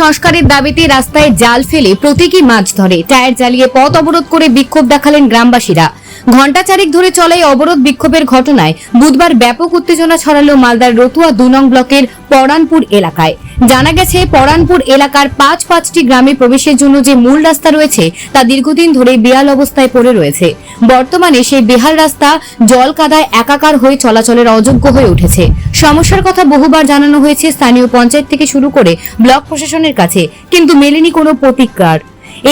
সংস্কারের দাবিতে রাস্তায় জাল ফেলে প্রতীকী মাছ ধরে। টায়ার জ্বালিয়ে পথ অবরোধ করে বিক্ষোভ দেখালেন গ্রামবাসীরা। ঘণ্টা চারেক ধরে চলে অবরোধ বিক্ষোভের ঘটনায়। বুধবার ব্যাপক উত্তেজনা ছড়ালো মালদার রতুয়া দু নং ব্লকের পরানপুর এলাকায়। জানা গেছে, পরানপুর এলাকার পাঁচ পাঁচটি গ্রামে প্রবেশের জন্য যে মূল রাস্তা রয়েছে, তা দীর্ঘদিন ধরে বেহাল অবস্থায় পড়ে রয়েছে। বর্তমানে সেই বেহাল রাস্তা জল কাদায় একাকার হয়ে চলাচলের অযোগ্য হয়ে উঠেছে। সমস্যার কথা বহুবার জানানো হয়েছে স্থানীয় পঞ্চায়েত থেকে শুরু করে ব্লক প্রশাসনের কাছে, কিন্তু মেলেনি কোনো প্রতিকার।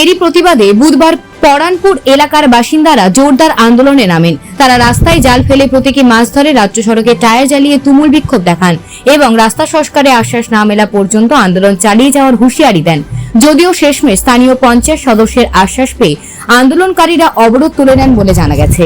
এরই প্রতিবাদে বুধবার পরানপুর এলাকার বাসিন্দারা জোরদার আন্দোলনে নামেন। তারা রাস্তায় জাল ফেলে প্রতীকী মাছ ধরে রাজ্য সড়কে টায়ার জ্বালিয়ে তুমুল বিক্ষোভ দেখান এবং রাস্তা সংস্কারে আশ্বাস না মেলা পর্যন্ত আন্দোলন চালিয়ে যাওয়ার হুঁশিয়ারি দেন। যদিও শেষমেশ স্থানীয় পঞ্চায়েত সদস্যের আশ্বাস পেয়ে আন্দোলনকারীরা অবরোধ তুলে নেন বলে জানা গেছে।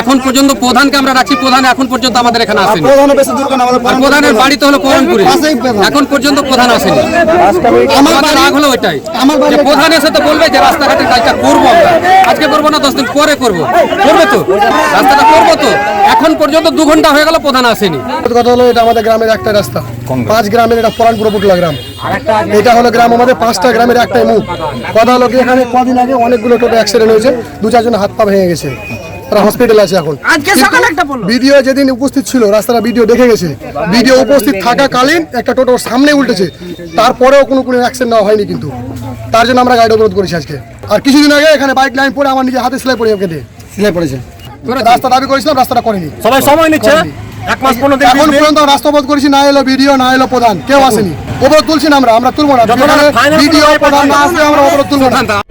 এখন পর্যন্ত প্রধানকে আমরা রাখছি প্রধান এখন পর্যন্ত আমাদের এখানে আসেনি। প্রধানের বাড়ি তো হলো কোরআনপুরে এখন পর্যন্ত প্রধান আসেনি। আমার রাগ হলো ওইটাই যে প্রধান এসে তো বলবে যে রাস্তাঘাটের কাজটা করব আমরা। আজকে করব না দশ দিন পরে করব। করবে তো? রাস্তাটা করব তো? এখন পর্যন্ত দু ঘণ্টা হয়ে গেল প্রধান আসেনি। কথা হলো এটা আমাদের গ্রামের একটা রাস্তা। পাঁচ গ্রামের এটা পরানপুর পুটলা গ্রাম। এটা হলো গ্রাম আমাদের পাঁচটা গ্রামের একটাই মুখ। কথা হলো কি এখানে কদিন আগে অনেকগুলো টোটো অ্যাক্সিডেন্ট হয়েছে দু চারজন হাত পা ভেঙে গেছে। তারা হসপিটালে আছে এখন। আজকে সকালে একটা বলল। ভিডিও যেদিন উপস্থিত ছিল রাস্তাটা ভিডিও দেখে গেছে। ভিডিও উপস্থিত থাকাকালীন একটা টোটো সামনে উল্টেছে। তারপরেও কোনো কোনো অ্যাকশন নেওয়া হয়নি কিন্তু। তার জন্য আমরা গাড়ি অবরোধ করেছি আজকে। আর কিছুদিন আগে এখানে বাইক লাইন পরে আমার নিজে হাতে সেলাই পড়ে কেটে সেলাই পড়েছে। রাস্তা দাবি করেছিলাম রাস্তাটা করেনি। সবাই সময় নিচ্ছে? এক মাস পনেরো দিন এখন পর্যন্ত রাস্তা অবরোধ করেছি না এলো ভিডিও না এলো প্রধান। কেউ আসেনি। অবরোধ তুলছি না আমরা আমরা তুলবো না। ভিডিও প্রধান না আসলে আমরা অবরোধ তুলবো না।